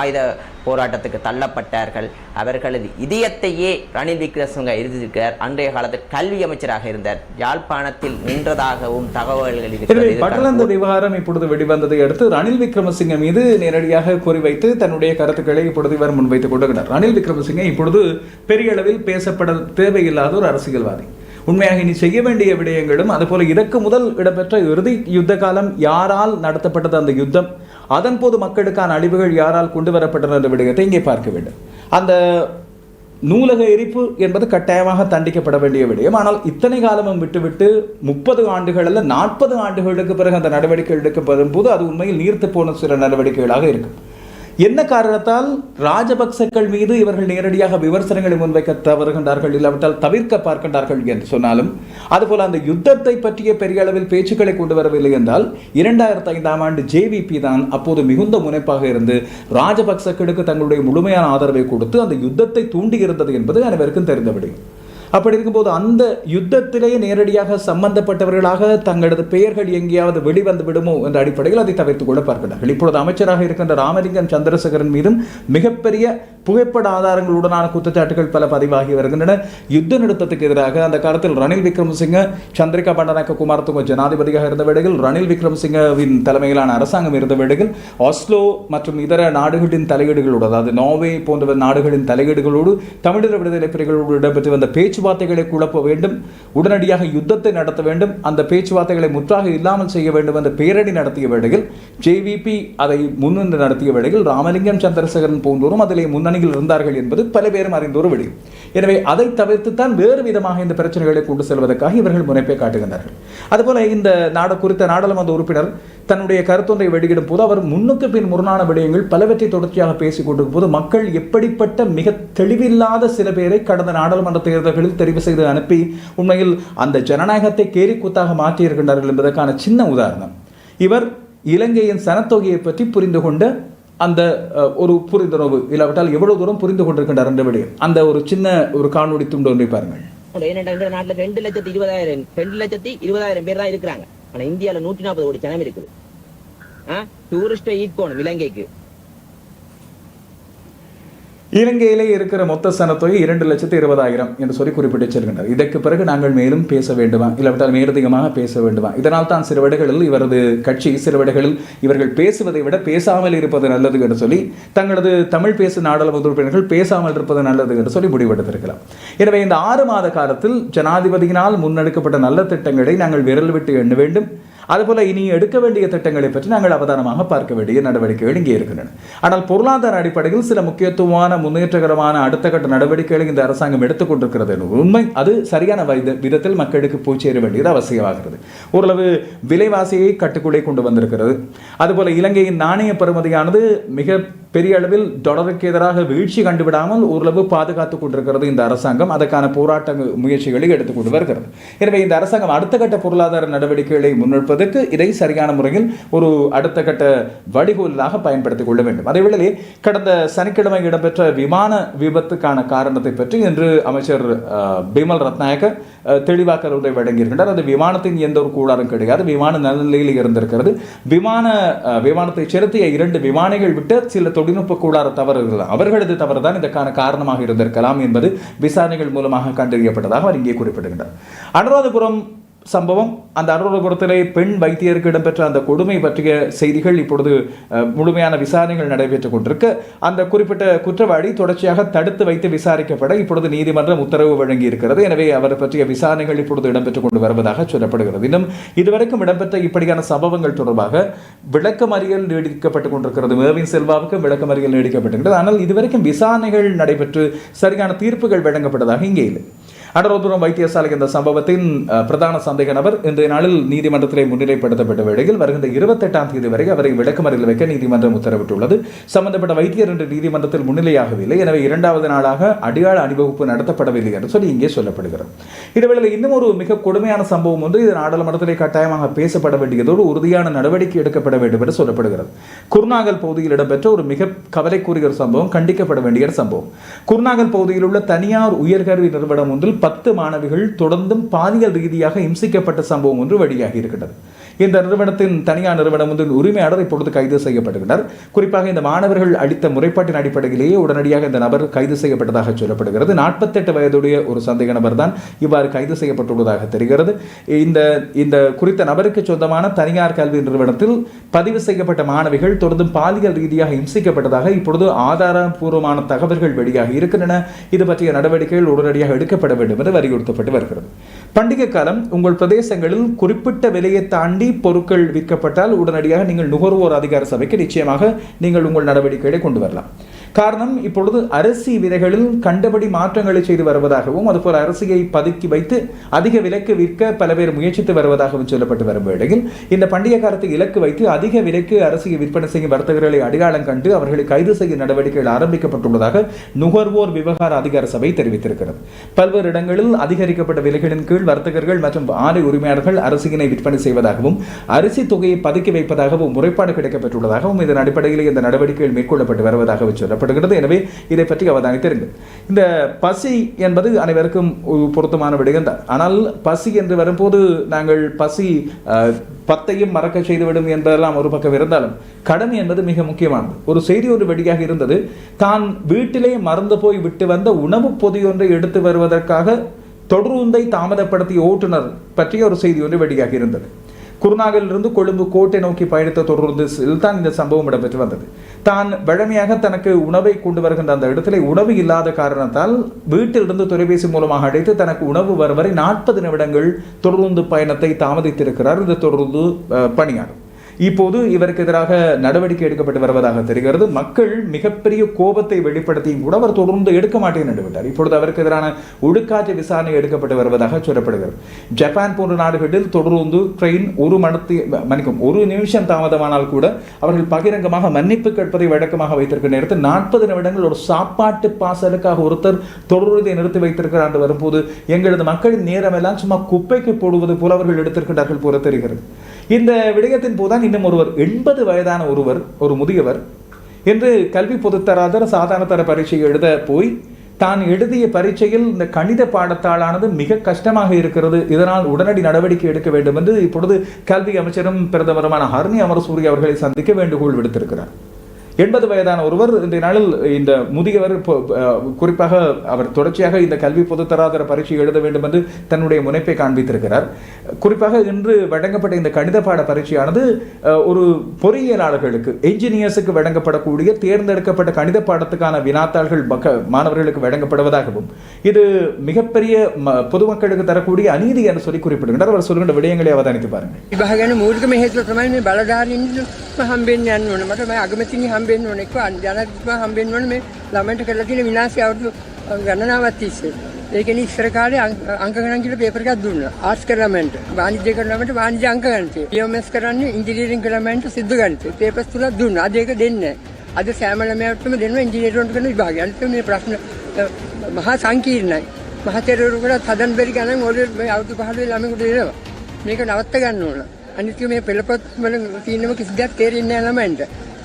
ஆயுத போராட்டத்துக்கு தள்ளப்பட்டார்கள். அவர்களது இதயத்தையே ரணில் விக்ரமசிங்க எழுதியிருக்கிறார் அன்றைய காலத்தில் கல்வி அமைச்சராக இருந்தார். யாழ்ப்பாணத்தில் நின்றதாகவும் தகவல்கள் பட்டலந்த விவகாரம் இப்பொழுது வெளிவந்ததை அடுத்து ரணில் விக்ரமசிங்க மீது நேரடியாக குறிவைத்து தன்னுடைய கருத்துக்களை இப்பொழுது இவர் முன்வைத்துக் கொண்டிருக்கிறார். ரணில் விக்ரமசிங்க இப்பொழுது பெரிய அளவில் பேசப்பட தேவையில்லாத ஒரு அரசியல்வாதி. உண்மையாக இனி செய்ய வேண்டிய விடயங்களும் அதுபோல இதற்கு முதல் இடம்பெற்ற இறுதி யுத்த காலம் யாரால் நடத்தப்பட்டது அந்த யுத்தம்? அதன் போது மக்களுக்கான அழிவுகள் யாரால் கொண்டு வரப்பட்டன என்ற விடயத்தை இங்கே பார்க்க வேண்டும். அந்த நூலக எரிப்பு என்பது கட்டாயமாக தண்டிக்கப்பட வேண்டிய விடயம். ஆனால் இத்தனை காலமும் விட்டுவிட்டு முப்பது ஆண்டுகள் அல்ல நாற்பது ஆண்டுகளுக்கு பிறகு அந்த நடவடிக்கை எடுக்கப்படும் போது அது உண்மையில் நீர்த்து போன சில நடவடிக்கைகளாக இருக்கும். என்ன காரணத்தால் ராஜபக்சக்கள் மீது இவர்கள் நேரடியாக விமர்சனங்களை முன்வைக்க தவறுகின்றார்கள் இல்லாவிட்டால் தவிர்க்க பார்க்கின்றார்கள் என்று சொன்னாலும் அதுபோல அந்த யுத்தத்தை பற்றிய பெரிய அளவில் பேச்சுக்களை கொண்டு வரவில்லை என்றால் இரண்டாயிரத்தி ஐந்தாம் ஆண்டு ஜேவிபி தான் அப்போது மிகுந்த முனைப்பாக இருந்து ராஜபக்சக்களுக்கு தங்களுடைய முழுமையான ஆதரவை கொடுத்து அந்த யுத்தத்தை தூண்டியிருந்தது என்பது அனைவருக்கும் தெரிந்தபடி அப்படி இருக்கும்போது அந்த யுத்தத்திலேயே நேரடியாக சம்பந்தப்பட்டவர்களாக தங்களது பெயர்கள் எங்கேயாவது வெளிவந்து விடுமோ என்ற அடிப்படையில் அதை தவிர்த்துக் கொள்ள பார்க்கிறார்கள். இப்பொழுது அமைச்சராக இருக்கின்ற ராமலிங்கம் சந்திரசேகரன் மீதும் மிகப்பெரிய புகைப்பட ஆதாரங்களுடனான குற்றச்சாட்டுகள் பல பதிவாகி வருகின்றன. யுத்த நிறுத்தத்துக்கு எதிராக அந்த காலத்தில் ரணில் விக்ரமசிங்க சந்திரிகா பண்டநாயக்க குமாரத்துங்க ஜனாதிபதியாக இருந்த வேளையில் ரணில் விக்ரமசிங்கவின் தலைமையிலான அரசாங்கம் இருந்த வேளையில் ஆஸ்லோ மற்றும் இதர நாடுகளின் தலையீடுகளோடு அதாவது நோவே போன்ற நாடுகளின் தலையீடுகளோடு தமிழர் விடுதலை பிரிவுகளோடு இடம்பெற்று வந்த பேச்சு பேச்சுவார்த்தைகளை குழப்ப வேண்டும் உடனடியாக யுத்தத்தை நடத்த வேண்டும் அந்த பேச்சுவார்த்தைகளை முற்றாக இல்லாமல் செய்ய வேண்டும் என்ற பேரணி நடத்திய வேளையில் ஜேவிபி அதை முன்னின்று நடத்திய வேளையில் ராமலிங்கம் சந்திரசேகரன் போன்றோரும் அதிலே முன்னணியில் இருந்தார்கள் என்பது பல பேரும் அறிந்த ஒரு விடயம் எனவே அதை தவிர்த்துத்தான் வேறு விதமாக இந்த பிரச்சனைகளை கொண்டு செல்வதற்காக இவர்கள் முனைப்பை காட்டுகின்றார்கள். அதுபோல இந்த நாடு குறித்த நாடாளுமன்ற உறுப்பினர் தன்னுடைய கருத்தொன்றை வெளியிடும் போது அவர் முன்னுக்கு பின் முரணான விடயங்கள் பலவற்றை தொடர்ச்சியாக பேசிக் கொண்டிருக்கும் போது மக்கள் எப்படிப்பட்ட மிக தெளிவில்லாத சில பேரை கடந்த நாடாளுமன்ற தேர்தல்களில் தெரிவு செய்து அனுப்பி உண்மையில் அந்த ஜனநாயகத்தை கேலிக்கூத்தாக மாற்றியிருக்கின்றார்கள் என்பதற்கான சின்ன உதாரணம். இவர் இலங்கையின் சனத்தொகையை பற்றி புரிந்து கொண்ட அந்த ஒரு புரிந்துணர்வு இல்லாவிட்டால் எவ்வளவு தூரம் புரிந்து கொண்டிருக்கின்றார் என்ற விடயம். அந்த ஒரு சின்ன ஒரு காணொலி துண்டு ஒன்றை பாருங்கள். ஏனென்றால் இந்த நாட்டுல ரெண்டு லட்சத்தி இருபதாயிரம் ரெண்டு லட்சத்தி இருபதாயிரம் பேர் தான் இருக்கிறாங்க. ஆனா இந்தியாவில் நூற்றி நாற்பது கோடி ஜனம் இருக்குது. டூரிஸ்ட ஈர்க்கணும் இலங்கைக்கு. இலங்கையிலே இருக்கிற மொத்த சனத்தொகை இரண்டு லட்சத்து இருபதாயிரம் என்று சொல்லி குறிப்பிட்டு செல்கின்றார் இதற்கு பிறகு நாங்கள் மேலும் பேச வேண்டுமா? இல்லாவிட்டால் மேலதிகமாக பேச வேண்டுமா? இதனால் தான் சிறுவடைகளில் இவரது கட்சி சிறுவடைகளில் இவர்கள் பேசுவதை விட பேசாமல் இருப்பது நல்லது என்று சொல்லி தங்களது தமிழ் பேசும் நாடாளுமன்ற உறுப்பினர்கள் பேசாமல் இருப்பது நல்லது என்று சொல்லி முடிவெடுத்திருக்கலாம். எனவே இந்த ஆறு மாத காலத்தில் ஜனாதிபதியினால் முன்னெடுக்கப்பட்ட நல்ல திட்டங்களை நாங்கள் விரல் விட்டு எண்ண வேண்டும். அதுபோல இனி எடுக்க வேண்டிய திட்டங்களை பற்றி நாங்கள் அவதானமாக பார்க்க வேண்டிய நடவடிக்கைகள் இங்கே இருக்கின்றன. ஆனால் பொருளாதார அடிப்படையில் சில முக்கியத்துவமான முன்னேற்றகரமான அடுத்த கட்ட நடவடிக்கைகளை இந்த அரசாங்கம் எடுத்துக்கொண்டிருக்கிறது உண்மை. அது சரியான வித- விதத்தில் மக்களுக்கு போய் சேர வேண்டியது அவசியமாகிறது. ஓரளவு விலைவாசியை கட்டுக்குள்ளே கொண்டு வந்திருக்கிறது. அதுபோல இலங்கையின் நாணய பெறுமதியானது மிக பெரிய அளவில் தொடருக்கு எதிராக வீழ்ச்சி கண்டுவிடாமல் ஓரளவு பாதுகாத்துக் கொண்டிருக்கிறது இந்த அரசாங்கம். அதற்கான போராட்ட முயற்சிகளை எடுத்துக்கொண்டு வருகிறது. எனவே இந்த அரசாங்கம் அடுத்த கட்ட பொருளாதார நடவடிக்கைகளை முன்னெடுப்பதற்கு இதை சரியான முறையில் ஒரு அடுத்த கட்ட வடிகோலாக பயன்படுத்திக் கொள்ள வேண்டும். அதேவேளை கடந்த சனிக்கிழமை இடம்பெற்ற விமான விபத்துக்கான காரணத்தை பற்றி இன்று அமைச்சர் பிமல் ரத்நாயக்க அஹ், தெளிவாக்க உரை வழங்கியிருக்கின்றார். அது விமானத்தின் எந்த ஒரு கூடாரும் கிடையாது. விமான நல்ல நிலையில் இருந்திருக்கிறது. விமான விமானத்தை செலுத்திய இரண்டு விமானிகள் விட்டு சில தொழில்நுட்ப கூடார தவறுகள் அவர்களது தவறு தான் இதற்கான காரணமாக இருந்திருக்கலாம் என்பது விசாரணைகள் மூலமாக கண்டறியப்பட்டதாக அவர் இங்கே குறிப்பிடுகின்றார். அனுராதபுரம் சம்பவம். அந்த அனுராதபுரத்திலே பெண் வைத்தியருக்கு இடம்பெற்ற அந்த கொடுமை பற்றிய செய்திகள் இப்பொழுது முழுமையான விசாரணைகள் நடைபெற்றுக் கொண்டிருக்க. அந்த குறிப்பிட்ட குற்றவாளி தொடர்ச்சியாக தடுத்து வைத்து விசாரிக்கப்பட இப்பொழுது நீதிமன்றம் உத்தரவு வழங்கி இருக்கிறது எனவே அவர் பற்றிய விசாரணைகள் இப்பொழுது இடம்பெற்றுக் கொண்டு வருவதாக சொல்லப்படுகிறது. இன்னும் இதுவரைக்கும் இடம்பெற்ற இப்படியான சம்பவங்கள் தொடர்பாக விளக்கமறியல் நீடிக்கப்பட்டுக் கொண்டிருக்கிறது. மேவின் செல்வாவுக்கு விளக்கமறியல் நீடிக்கப்பட்டிருக்கிறது ஆனால் இதுவரைக்கும் விசாரணைகள் நடைபெற்று சரியான தீர்ப்புகள் வழங்கப்பட்டதாக இங்கே இல்லை. அடரோதுரம் வைத்தியசாலை இந்த சம்பவத்தின் பிரதான சந்தேக நபர் இன்றைய நாளில் நீதிமன்றத்திலே முன்னிலைப்படுத்தப்பட்ட வேளையில் வருகின்ற இருபத்தெட்டாம் தேதி வரை அவரை விளக்கமறியல் வைக்க நீதிமன்றம் உத்தரவிட்டுள்ளது. சம்பந்தப்பட்ட வைத்தியர் இன்று நீதிமன்றத்தில் முன்னிலையாகவில்லை. எனவே இரண்டாவது நாளாக அடியாள அணிவகுப்பு நடத்தப்படவில்லை என்று சொல்லி இங்கே சொல்லப்படுகிறது. இதுவேளை இன்னும் ஒரு மிக கொடுமையான சம்பவம் ஒன்று இது நாடாளுமன்றத்திலே கட்டாயமாக பேசப்பட வேண்டியதோடு உறுதியான நடவடிக்கை எடுக்கப்பட வேண்டும் என்று சொல்லப்படுகிறது. குர்நாகல் பகுதியில் இடம்பெற்ற ஒரு மிக கவலைக்குரிய ஒரு சம்பவம் கண்டிக்கப்பட வேண்டிய சம்பவம். குர்நாகல் பகுதியில் உள்ள தனியார் உயர்கல்வி நிறுவனம் ஒன்றில் பத்து மாணவிகள் தொடர்ந்தும் பாலியல் ரீதியாக இம்சிக்கப்பட்ட சம்பவம் ஒன்று வெளியாகி இருக்கிறது இந்த நிறுவனத்தின் தனியார் நிறுவனம் வந்து உரிமையாளர் இப்பொழுது கைது செய்யப்படுகிறார் குறிப்பாக இந்த மாணவர்கள் அளித்த முறைப்பாட்டின் அடிப்படையிலேயே உடனடியாக இந்த நபர் கைது செய்யப்பட்டதாக சொல்லப்படுகிறது. நாற்பத்தெட்டு வயதுடைய ஒரு சந்தேக நபர் தான் இவ்வாறு கைது செய்யப்பட்டுள்ளதாக தெரிகிறது. இந்த இந்த குறித்த நபருக்கு சொந்தமான தனியார் கல்வி நிறுவனத்தில் பதிவு செய்யப்பட்ட மாணவிகள் தொடர்ந்து பாலியல் ரீதியாக இம்சிக்கப்பட்டதாக இப்பொழுது ஆதாரபூர்வமான தகவல்கள் வெளியாகி இருக்கின்றன. இது பற்றிய நடவடிக்கைகள் உடனடியாக எடுக்கப்பட வேண்டும் என்று வலியுறுத்தப்பட்டு வருகிறது. பண்டிகை காலம் உங்கள் பிரதேசங்களில் குறிப்பிட்ட விலையை தாண்டி பொருட்கள் விற்கப்பட்டால் உடனடியாக நீங்கள் நுகர்வோர் அதிகார சபைக்கு நிச்சயமாக நீங்கள் உங்கள் நடவடிக்கைகளை கொண்டு வரலாம். காரணம் இப்பொழுது அரிசி விதைகளில் கண்டபடி மாற்றங்களை செய்து வருவதாகவும் அதுபோல் அரிசியை பதுக்கி வைத்து அதிக விலைக்கு விற்க பல பேர் முயற்சித்து வருவதாகவும் சொல்லப்பட்டு வரும் வேளையில் இந்த பண்டிகை காலத்தை இலக்கு வைத்து அதிக விலைக்கு அரிசியை விற்பனை செய்யும் வர்த்தகர்களை அடையாளம் கண்டு அவர்களை கைது செய்யும் நடவடிக்கைகள் ஆரம்பிக்கப்பட்டுள்ளதாக நுகர்வோர் விவகார அதிகார சபை தெரிவித்திருக்கிறது. பல்வேறு இடங்களில் அதிகரிக்கப்பட்ட விலைகளின் கீழ் வர்த்தகர்கள் மற்றும் ஆலை உரிமையாளர்கள் அரிசியினை விற்பனை செய்வதாகவும் அரிசி தொகையை பதுக்கி வைப்பதாகவும் முறைப்பாடு கிடைக்கப்பட்டுள்ளதாகவும் இதன் அடிப்படையில் இந்த நடவடிக்கைகள் மேற்கொள்ளப்பட்டு வருவதாக சொல்லப்படுகிறது எனவே இதை பற்றி அவதானித்திருங்கள் இந்த பசி என்பது அனைவருக்கும் பொருத்தமான விடயம் தான் ஆனால் பசி என்று வரும்போது நாங்கள் பசி பத்தையும் மறக்க செய்துவிடும் என்றெல்லாம் ஒரு பக்கம் இருந்தாலும் கடன் என்பது மிக முக்கியமானது. ஒரு செய்தி ஒரு வெடியாக இருந்தது. தான் வீட்டிலே மறந்து போய் விட்டு வந்த உணவு பொதியொன்றை எடுத்து வருவதற்காக தொடர்ந்தை தாமதப்படுத்திய ஓட்டுநர் பற்றிய ஒரு செய்தி ஒன்று வெடியாக இருந்தது. குருநாகலிருந்து கொழும்பு கோட்டை நோக்கி பயணித்த தொடர்ந்து தான் இந்த சம்பவம் இடம்பெற்று வந்தது. தான் வழமையாக தனக்கு உணவை கொண்டு வருகின்ற அந்த இடத்துல உணவு இல்லாத காரணத்தால் வீட்டிலிருந்து தொலைபேசி மூலமாக அழைத்து தனக்கு உணவு வரும் வரை நாற்பது நிமிடங்கள் தொடர்ந்து பயணத்தை தாமதித்திருக்கிறார். இந்த தொடர்ந்து பணியாளர் இப்போது இவருக்கு எதிராக நடவடிக்கை எடுக்கப்பட்டு வருவதாக தெரிகிறது. மக்கள் மிகப்பெரிய கோபத்தை வெளிப்படுத்தியும் கூட அவர் தொடர்ந்து எடுக்க மாட்டேன் என்று விட்டார். இப்பொழுது அவருக்கு எதிரான ஒழுக்காற்று விசாரணை எடுக்கப்பட்டு வருவதாக சொல்லப்படுகிறது. ஜப்பான் போன்ற நாடுகளில் தொடர்ந்து ட்ரெயின் ஒரு மணத்தி மன்னிக்கும் ஒரு நிமிஷம் தாமதமானால் கூட அவர்கள் பகிரங்கமாக மன்னிப்பு கேட்பதை வழக்கமாக வைத்திருக்கிற நேரத்தில் நாற்பது நிமிடங்கள் ஒரு சாப்பாட்டு பாசலுக்காக ஒருத்தர் தொடர்வதை நிறுத்தி வைத்திருக்கிறார் என்று வரும்போது எங்களது மக்களின் நேரமெல்லாம் சும்மா குப்பைக்கு போடுவது போல அவர்கள் எடுத்திருக்கிறார்கள் போல தெரிகிறது. இந்த விடயத்தின் போதுதான் இன்னும் ஒருவர் எண்பது வயதான ஒருவர் ஒரு முதியவர் என்று கல்வி பொதுத்தராதர சாதாரண தர பரீட்சை எழுத போய் தான் எழுதிய பரீட்சையில் இந்த கணித பாடத்தாளானது மிக கஷ்டமாக இருக்கிறது. இதனால் உடனடி நடவடிக்கை எடுக்க வேண்டும் என்று இப்பொழுது கல்வி அமைச்சரும் பிரதமருமான ஹர்னி அமரசூரி அவர்களை சந்திக்க வேண்டுகோள் விடுத்திருக்கிறார். எண்பது வயதான ஒருவர் இன்றைய நாளில் இந்த முதியவர் இப்போ, குறிப்பாக அவர் தொடர்ச்சியாக இந்த கல்வி பொதுத்தராதர பரீட்சை எழுத வேண்டும் என்று தன்னுடைய முனைப்பை காண்பித்திருக்கிறார். குறிப்பாக இன்று வழங்கப்பட்ட இந்த கணித பாட பரீட்சையானது ஒரு பொறியியலாளர்களுக்கு என்ஜினியர்ஸுக்கு வழங்கப்படக்கூடிய தேர்ந்தெடுக்கப்பட்ட கணித பாடத்துக்கான வினாத்தாள்கள் மக்க- மாணவர்களுக்கு வழங்கப்படுவதாகவும் இது மிகப்பெரிய ம- பொதுமக்களுக்கு தரக்கூடிய அநீதி என்று சொல்லி குறிப்பிடுகின்றார். அவர் சொல்கின்ற விடயங்களை அவதானித்து பாருங்கள். විවාහ ගැන මූලිකම හේතුව තමයි මේ බලධාරීන්ට හම්බෙන්න යන්න ඕන. මට මේ අගමැතිනි හම්බෙන්න ඕන. එක්ක ජනාධිපතිතුමා හම්බෙන්න ඕන මේ ළමයින්ට කරලා තියෙන විනාශය අවුරුදු ගණනාවක් තිස්සේ. ඒ කියන්නේ ඉස්සර කාලේ අංක අංක ගණන් කියලා පේපර් එකක් දුන්නා. ආර්ට්ස් කරන ළමයින්ට, වාණිජ්‍ය කරන ළමයින්ට වාණිජ්‍ය අංක ගණිතය. BMS කරන්නේ ඉංජිනේරින් කරන ළමයින්ට සිද්ධ ගණිතය. පේපර්ස් තුනක් දුන්නා. අද ඒක දෙන්නේ නැහැ. අද සෑම ළමයාටම දෙනවා ඉංජිනේරුවන්ට කරන විභාගය. අනිත් මේ ප්‍රශ්න අ, මහා සංකීර්ණයි. මහතෙරවරුකට හදන්න බැරි ගණන් ඔය මේ අවුරුදු 15 ළමයෙකුට දෙනවා. මේක නවත්ත ගන්න ඕන. අනිත් මේ පෙළපොත් වල තියෙනම කිසි දෙයක් තේරෙන්නේ නැහැ ළමයින්ට.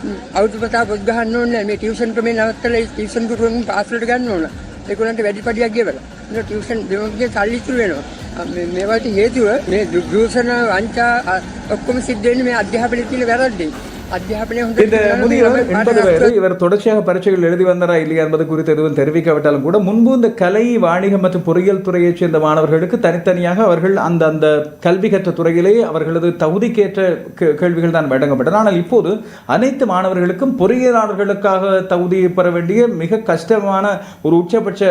ම්, අවුරුදු පතා පොත් ගහන්න ඕනේ නැහැ. මේ ටියුෂන් ක්‍රමේ නවත්තලා ඒ ටියුෂන් ගුරුවරුන් පාස් වලට ගන්න ඕන. ඒගොල්ලන්ට වැඩි පඩියක් ගෙවලා. ඒක ටියුෂන් දෙමව්පියන්ගේ සල්ලි ඉතුරු වෙනවා. අ, මේ මේවට හේතුව මේ දු- දූෂණ වංචා අ, ඔක්කොම සිද්ධ වෙන්නේ මේ අධ්‍යාපනයේ තියෙන වැරද්දෙන්. இவர் தொடர்ச்சியாக பரீட்சைகள் எழுதி வந்தாரா இல்லையா என்பது குறித்து எதுவும் தெரிவிக்காவிட்டாலும் கூட முன்பு இந்த கலை வாணிகம் மற்றும் பொறியியல் துறையைச் சேர்ந்த மாணவர்களுக்கு தனித்தனியாக அவர்கள் அந்த அந்த கல்வி கற்ற துறையிலே அவர்களது தகுதிக்கேற்ற கேள்விகள் தான் வழங்கப்பட்டன ஆனால் இப்போது அனைத்து மாணவர்களுக்கும் பொறியியலாளர்களுக்காக தகுதி பெற வேண்டிய மிக கஷ்டமான ஒரு உச்சபட்ச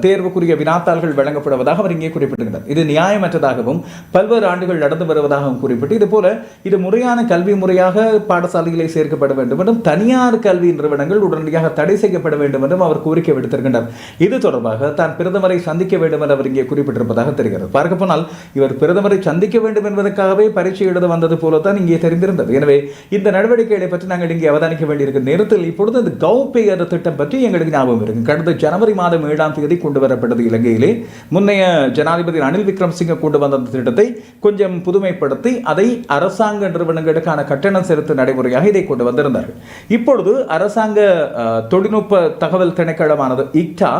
தேர்வுக்குரிய வினாத்தாள்கள் வழங்கப்படுவதாக அவர் இங்கே குறிப்பிட்டிருக்கிறார் இது நியாயமற்றதாகவும் பல்வேறு ஆண்டுகள் நடந்து வருவதாகவும் குறிப்பிட்டு இது போல இது முறையான கல்வி முறையாக பாடசாலை பாடசாலைகளை சேர்க்கப்பட வேண்டும் என்றும் தனியார் கல்வி நிறுவனங்கள் உடனடியாக தடை செய்யப்பட வேண்டும் என்றும் அவர் கோரிக்கை விடுத்திருக்கின்றார். இது தொடர்பாக தான் பிரதமரை சந்திக்க வேண்டும் என்று அவர் இங்கே குறிப்பிட்டிருப்பதாக தெரிகிறது. பார்க்க போனால் இவர் பிரதமரை சந்திக்க வேண்டும் என்பதற்காகவே பரீட்சை எழுத வந்தது போலத்தான் இங்கே தெரிந்திருந்தது. எனவே இந்த நடவடிக்கைகளை பற்றி நாங்கள் இங்கே அவதானிக்க வேண்டியிருக்கிற நேரத்தில் இப்பொழுது இந்த கௌபே என்ற திட்டம் பற்றி எங்களுக்கு ஞாபகம் இருக்கு. கடந்த ஜனவரி மாதம் ஏழாம் தேதி கொண்டு வரப்பட்டது இலங்கையிலே. முன்னைய ஜனாதிபதி ரணில் விக்ரமசிங்க கொண்டு வந்த அந்த திட்டத்தை கொஞ்சம் புதுமைப்படுத்தி அதை அரசாங்க நிறுவனங்களுக்கான கட்டணம் செலுத்த நடைமுறை முறையாக இதை கொண்டு வந்திருந்தார்கள். இப்பொழுது அரசாங்க தொழில்நுட்ப தகவல் திணைக்களமானது இக்டா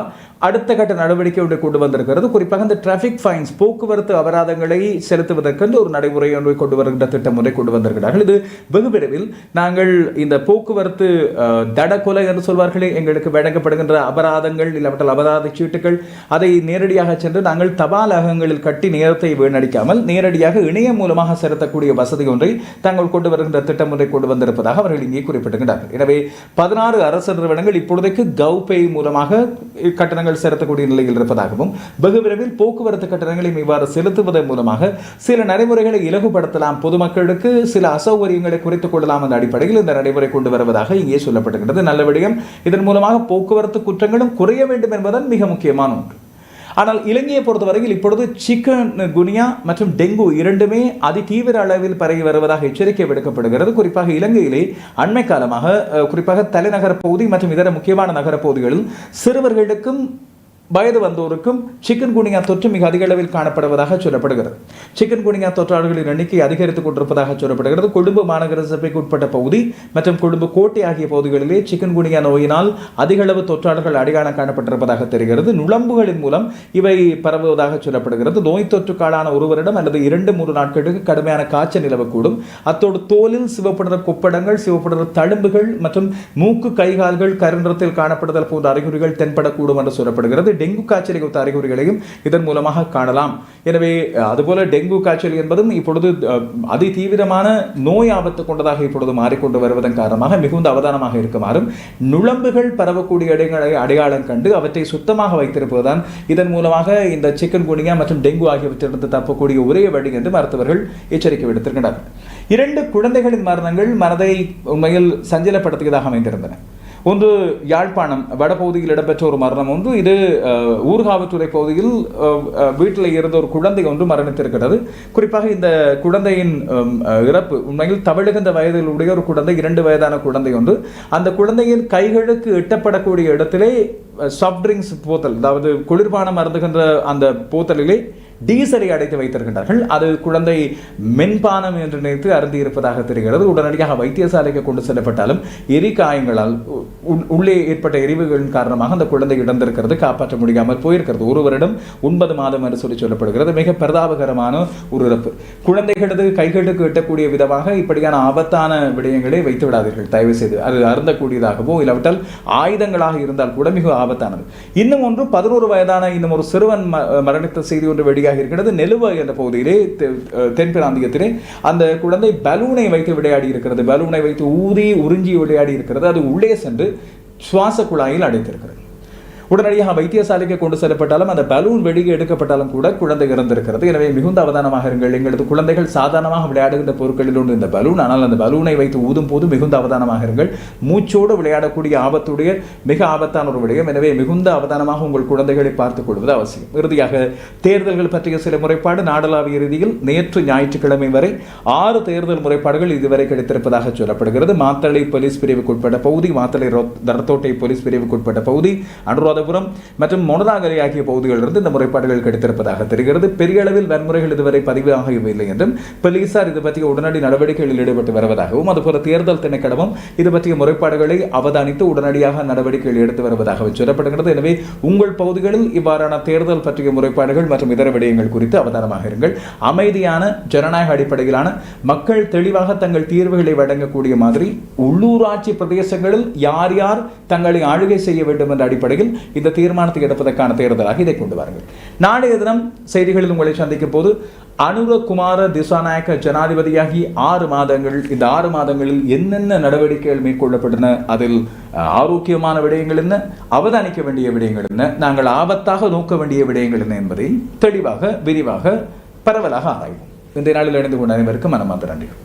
அடுத்த கட்ட நடவடிக்கை ஒன்று கொண்டு வந்திருக்கிறது. குறிப்பாக இந்த டிராஃபிக் ஃபைன்ஸ் போக்குவரத்து அபராதங்களை செலுத்துவதற்கென்று ஒரு நடைமுறை ஒன்றை கொண்டு வருகின்ற திட்டம் ஒன்றை கொண்டு வந்திருக்கிறார்கள். இது வெகு விரைவில் நாங்கள் இந்த போக்குவரத்து தட தடகொலை என்று சொல்வார்களே எங்களுக்கு வழங்கப்படுகின்ற அபராதங்கள் இல்லாவிட்டால் அபராத சீட்டுகள் அதை நேரடியாக சென்று நாங்கள் தபாலகங்களில் கட்டி நேரத்தை வீணடிக்காமல் நேரடியாக இணையம் மூலமாக செலுத்தக்கூடிய வசதி ஒன்றை தாங்கள் கொண்டு வருகின்ற திட்டம் ஒன்றை கொண்டு வந்திருப்பதாக அவர்கள் இங்கே குறிப்பிட்டிருக்கிறார்கள் எனவே பதினாறு அரசு நிறுவனங்கள் இப்பொழுதைக்கு கவ்பே மூலமாக கட்டணங்கள் கட்டணங்கள் செலுத்தக்கூடிய நிலையில் இருப்பதாகவும் வெகு விரைவில் போக்குவரத்து கட்டணங்களையும் இவ்வாறு செலுத்துவதன் மூலமாக சில நடைமுறைகளை இலகுபடுத்தலாம். பொதுமக்களுக்கு சில அசௌகரியங்களை குறைத்துக் கொள்ளலாம் என்ற அடிப்படையில் இந்த நடைமுறை கொண்டு வருவதாக இங்கே சொல்லப்படுகின்றது நல்ல விடயம். இதன் மூலமாக போக்குவரத்து குற்றங்களும் குறைய வேண்டும் என்பதன் மிக முக்கியமான ஒன்று. ஆனால் இலங்கையை பொறுத்தவரையில் இப்பொழுது சிக்கன் குனியா மற்றும் டெங்கு இரண்டுமே அதிதீவிர அளவில் பரவி வருவதாக எச்சரிக்கை விடுக்கப்படுகிறது. குறிப்பாக இலங்கையிலே அண்மை காலமாக குறிப்பாக தலைநகர பகுதி மற்றும் இதர முக்கியமான நகர பகுதிகளில் சிறுவர்களுக்கும் வயது வந்தோருக்கும் சிக்கன் குனியா தொற்று மிக அதிக அளவில் காணப்படுவதாக சொல்லப்படுகிறது. சிக்கன் குனியா தொற்றாளர்களின் எண்ணிக்கை அதிகரித்துக் கொண்டிருப்பதாக சொல்லப்படுகிறது. கொழும்பு மாநகர சபைக்கு உட்பட்ட பகுதி மற்றும் கொழும்பு கோட்டை ஆகிய பகுதிகளிலே சிக்கன் குனியா நோயினால் அதிக அளவு தொற்றாளர்கள் அடையாளம் காணப்பட்டிருப்பதாக தெரிகிறது. நுழம்புகளின் மூலம் இவை பரவுவதாக சொல்லப்படுகிறது. நோய் தொற்றுக்காளான ஒருவரிடம் அல்லது இரண்டு மூன்று நாட்களுக்கு கடுமையான காய்ச்சல் நிலவக்கூடும். அத்தோடு தோலில் சிவப்படுற கொப்படங்கள் சிவப்படுற தழும்புகள் மற்றும் மூக்கு கைகால்கள் கருநிறத்தில் காணப்படுதல் போன்ற அறிகுறிகள் தென்படக்கூடும் என்று சொல்லப்படுகிறது. டெங்கு காய்ச்சலை குறித்த அறிகுறிகளையும் இதன் மூலமாக காணலாம். எனவே அதுபோல டெங்கு காய்ச்சல் என்பதும் இப்பொழுது அதி தீவிரமான நோய் ஆபத்து கொண்டதாக இப்பொழுது மாறிக்கொண்டு வருவதன் காரணமாக மிகுந்த அவதானமாக இருக்குமாறும் நுழம்புகள் பரவக்கூடிய இடங்களை அடையாளம் கண்டு அவற்றை சுத்தமாக வைத்திருப்பதுதான் இதன் மூலமாக இந்த சிக்கன் குனியா மற்றும் டெங்கு ஆகியவற்றிலிருந்து தப்பக்கூடிய ஒரே வழி என்று மருத்துவர்கள் எச்சரிக்கை விடுத்திருக்கின்றனர். இரண்டு குழந்தைகளின் மரணங்கள் மனதை உண்மையில் சஞ்சலப்படுத்தியதாக அமைந்திருந்தன. ஒன்று யாழ்ப்பாணம் வடபகுதியில் இடம்பெற்ற ஒரு மரணம் ஒன்று இது ஊர்காவல்துறை பகுதியில் வீட்டில் இருந்த ஒரு குழந்தை ஒன்று மரணித்திருக்கிறது. குறிப்பாக இந்த குழந்தையின் இறப்பு உண்மையில் தவழுகின்ற வயதில் உடைய ஒரு குழந்தை இரண்டு வயதான குழந்தை ஒன்று. அந்த குழந்தையின் கைகளுக்கு எட்டப்படக்கூடிய இடத்திலே சாஃப்ட் ட்ரிங்க்ஸ் போத்தல் அதாவது குளிர்பானம் மருந்துகின்ற அந்த போத்தலிலே டீசலை அடைத்து வைத்திருக்கின்றார்கள். அது குழந்தை மென்பானம் என்று நினைத்து அருந்தி இருப்பதாக தெரிகிறது. உடனடியாக வைத்தியசாலைக்கு கொண்டு செல்லப்பட்டாலும் எரி காயங்களால் உள்ளே ஏற்பட்ட எரிவுகளின் காரணமாக அந்த குழந்தை இழந்திருக்கிறது காப்பாற்ற முடியாமல் போயிருக்கிறது. ஒரு வருடம் ஒன்பது மாதம் என்று சொல்லி சொல்லப்படுகிறது. மிக பிரதாபகரமான ஒரு இறப்பு. குழந்தைகளது கைகளுக்கு எட்டக்கூடிய விதமாக இப்படியான ஆபத்தான விடயங்களை வைத்து விடாதீர்கள். தயவு செய்து அது அருந்தக்கூடியதாகவோ இல்லாவிட்டால் ஆயுதங்களாக இருந்தால் கூட மிக ஆபத்தானது. இன்னும் ஒன்று பதினோரு வயதான இன்னும் ஒரு சிறுவன் ம- மரணித்த செய்தி ஒன்று வெளியாக இருக்கிறது. நெலுவ என்ற பகுதியிலே தெ- தென் பிராந்தியத்திலே அந்த குழந்தை பலூனை வைத்து விளையாடி இருக்கிறது. பலூனை வைத்து ஊதி உறிஞ்சி விளையாடி இருக்கிறது. அது உள்ளே சென்று சுவாச குழாயில் அடைத்திருக்கிறது. உடனடியாக வைத்தியசாலைக்கு கொண்டு செல்லப்பட்டாலும் அந்த பலூன் வெளியே எடுக்கப்பட்டாலும் கூட குழந்தை இறந்திருக்கிறது. எனவே மிகுந்த அவதானமாக இருங்கள். எங்களது குழந்தைகள் சாதாரணமாக விளையாடுகின்ற பொருட்களில் ஒன்று இந்த பலூன். ஆனால் அந்த பலூனை வைத்து ஊதும் போது மிகுந்த அவதானமாக இருங்கள். மூச்சோடு விளையாடக்கூடிய ஆபத்துடைய மிக ஆபத்தான ஒரு விடயம். எனவே மிகுந்த அவதானமாக உங்கள் குழந்தைகளை பார்த்துக் கொள்வது அவசியம். இறுதியாக தேர்தல்கள் பற்றிய சில முறைப்பாடு நாடளாவிய ரீதியில் நேற்று ஞாயிற்றுக்கிழமை வரை ஆறு தேர்தல் முறைப்பாடுகள் இதுவரை கிடைத்திருப்பதாக சொல்லப்படுகிறது. மாத்தளை போலீஸ் பிரிவுக்குட்பட்ட பகுதி மாத்தளை ரோ- தரத்தோட்டை போலீஸ் பிரிவுக்குட்பட்ட பகுதி அனுராதபுரம் மற்றும் மொனதாங்கரை ஆகிய பகுதிகளிலிருந்து இந்த முறைப்பாடுகள் கிடைத்திருப்பதாக தெரிகிறது. பெரிய அளவில் வன்முறைகள் இதுவரை பதிவாகவில்லை என்றும் போலீசார் இது பற்றிய உடனடி நடவடிக்கைகளில் ஈடுபட்டு வருவதாகவும் அதுபோல தேர்தல் திணைக்களமும் இது பற்றிய முறைப்பாடுகளை அவதானித்து உடனடியாக நடவடிக்கைகள் எடுத்து வருவதாக சொல்லப்படுகிறது. எனவே உங்கள் பகுதிகளில் இவ்வாறான தேர்தல் பற்றிய முறைப்பாடுகள் மற்றும் இதர விடயங்கள் குறித்து அவதானமாக இருங்கள். அமைதியான ஜனநாயக அடிப்படையிலான மக்கள் தெளிவாக தங்கள் தீர்வுகளை வழங்கக்கூடிய மாதிரி உள்ளூராட்சி பிரதேசங்களில் யார் யார் தங்களை ஆளுகை செய்ய வேண்டும் என்ற அடிப்படையில் இந்த தீர்மானத்தை எடுப்பதற்கான தேர்தலாக இதை கொண்டு வாருங்கள். நாளைய தினம் செய்திகளில் உங்களை சந்திக்கும் போது அனுரகுமார திசாநாயக்க ஜனாதிபதியாகி ஆறு மாதங்கள் இந்த ஆறு மாதங்களில் என்னென்ன நடவடிக்கைகள் மேற்கொள்ளப்பட்டன அதில் ஆரோக்கியமான விடயங்கள் என்ன அவதானிக்க வேண்டிய விடயங்கள் என்ன நாங்கள் ஆபத்தாக நோக்க வேண்டிய விடயங்கள் என்ன என்பதை தெளிவாக விரிவாக பரவலாக ஆராய்வோம். இந்த நாளில் இணைந்து கொண்ட அனைவருக்கும் மனமார்ந்த நன்றிகள்.